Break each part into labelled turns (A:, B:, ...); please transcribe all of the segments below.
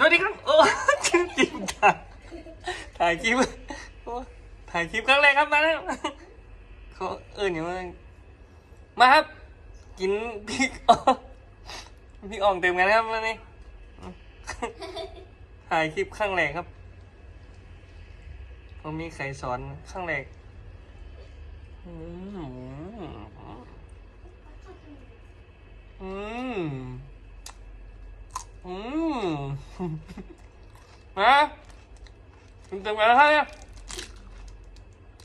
A: สวัสดีครับ โอ้จริงจริงถ่ายถ่ายคลิปโอ้ถ่ายคลิปครั้งแรกครับมาแล้วเขาเออเนี่ยมันมาครับ กินพริกอ่องพริกอ่องเต็มกันนะครับวันนี้ถ่ายคลิปครั้งแรกครับเขามีใครสอนครั้งแรกอืมอืม อืม นะเป็นจังไงแล้วครับเนี่ย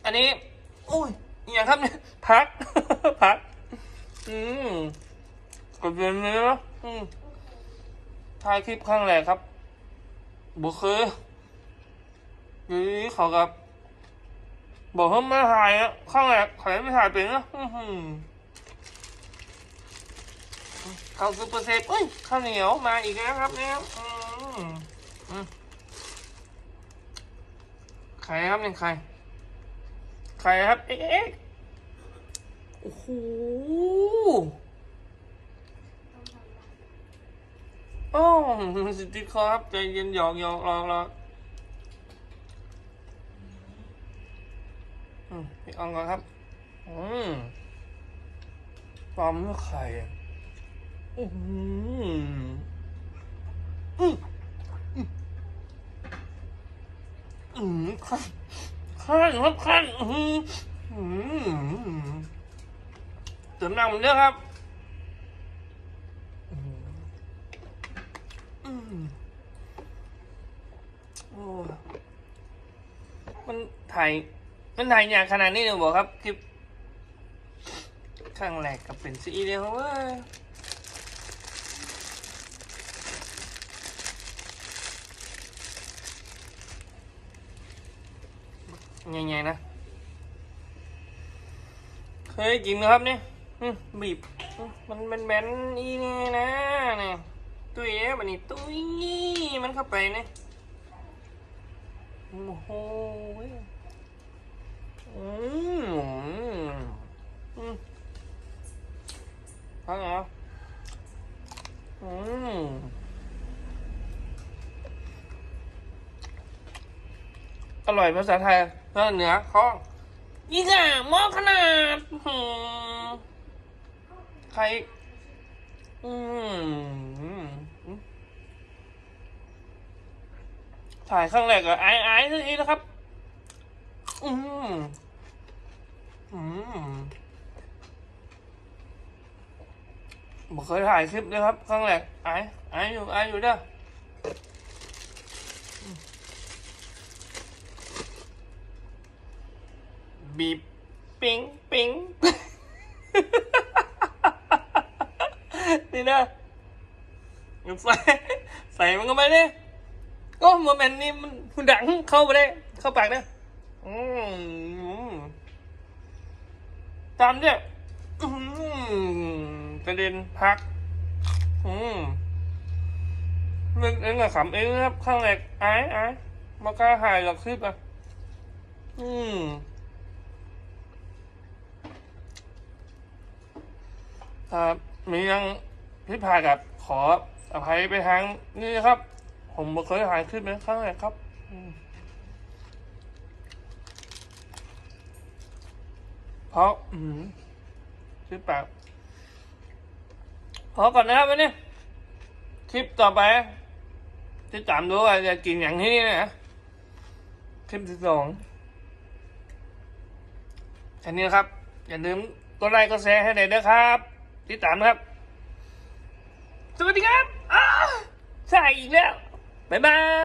A: อันนี้อุ้ยอหย่างครับเนี่ยพัก พัก อืมกดเป็นเนื้ออืมถ่ายคลิปครั้งแรกครับบุคยอยู่เขากับบอกให้มาถ่ายอะครั้งแรกใครไม่ถ่ายเป็นนะอือหือข้าวซุปเปอร์เซฟเอ้ยข้าวเหนียวมาอีกแล้วครับเนี่ยอืมอืม ใครครับเนี่ยใคร ใครครับ เอ๊ะโอ้โหโอ้มัสิติดคอครับ ใจเย็นหยอกหยอกรอรออืมพี่อองก่อนครับ อืมปลอมเมื่อไข่อะอืมอืมอืมอืม ขั้นขั้นครับขั้นเติมน้ำมันเด้อครับมันถ่ายมันถ่ายยากขนาดนี้เลยบอกครับคลิปข้างแรกกับเป็นซีเดียวเว้ย ใหญ่ๆนะ เคยกินนะครับเนี่ยบีบ มันเป็นแบนๆอีนี่นะเนี่ยตุ้ยเอ๊ะบันนี้ตุ้ยมันเข้าไปเนี่ยโอ้โหอืมอืมฟังเหรออืมอร่อยภาษาไทย ภาษาเหนือเขายิ่งอะหม้อขนาดอื้อหือใคร อืมถ่ายข้างแรกกับไอ้ไอ้ทีนี้นะครับ อืม อืมบอกเคยถ่ายคลิปเลยครับข้างแรกไอ้ไอ้อยู่ไอ้อยู่เด้อ บีบปิ๊งปิ๊งนี่นะใส่ใส่มันก็ไม่ได้โอ้โมเมนต์นี้มันดังเข้าไปได้ เข้าปากได้อืมตามเนี่ยอืมกระเด็นพัก อืมนึกเองกับขำเองครับ ข้างแรกไอ้ไอ้มากล้าหายหรอกคลิปอะอืม ครับมียังพิพากับขออภัยไปทางนี่ครับ ผมบ่เคยหายขึ้นเป็นครั้งแรกครับเพราะอืมชื่อปากพอก่อนนะครับวันนี้คลิปต่อไป ที่ตามดูว่าจะกินอย่างที่นี่นะคลิปที่สองแค่นี้ครับ อย่าลืมกดไลค์กดแชร์ให้หน่อยด้วยครับ ติดตามนะครับ สวัสดีครับอ้าใช่อีกแล้ว บ๊ายบาย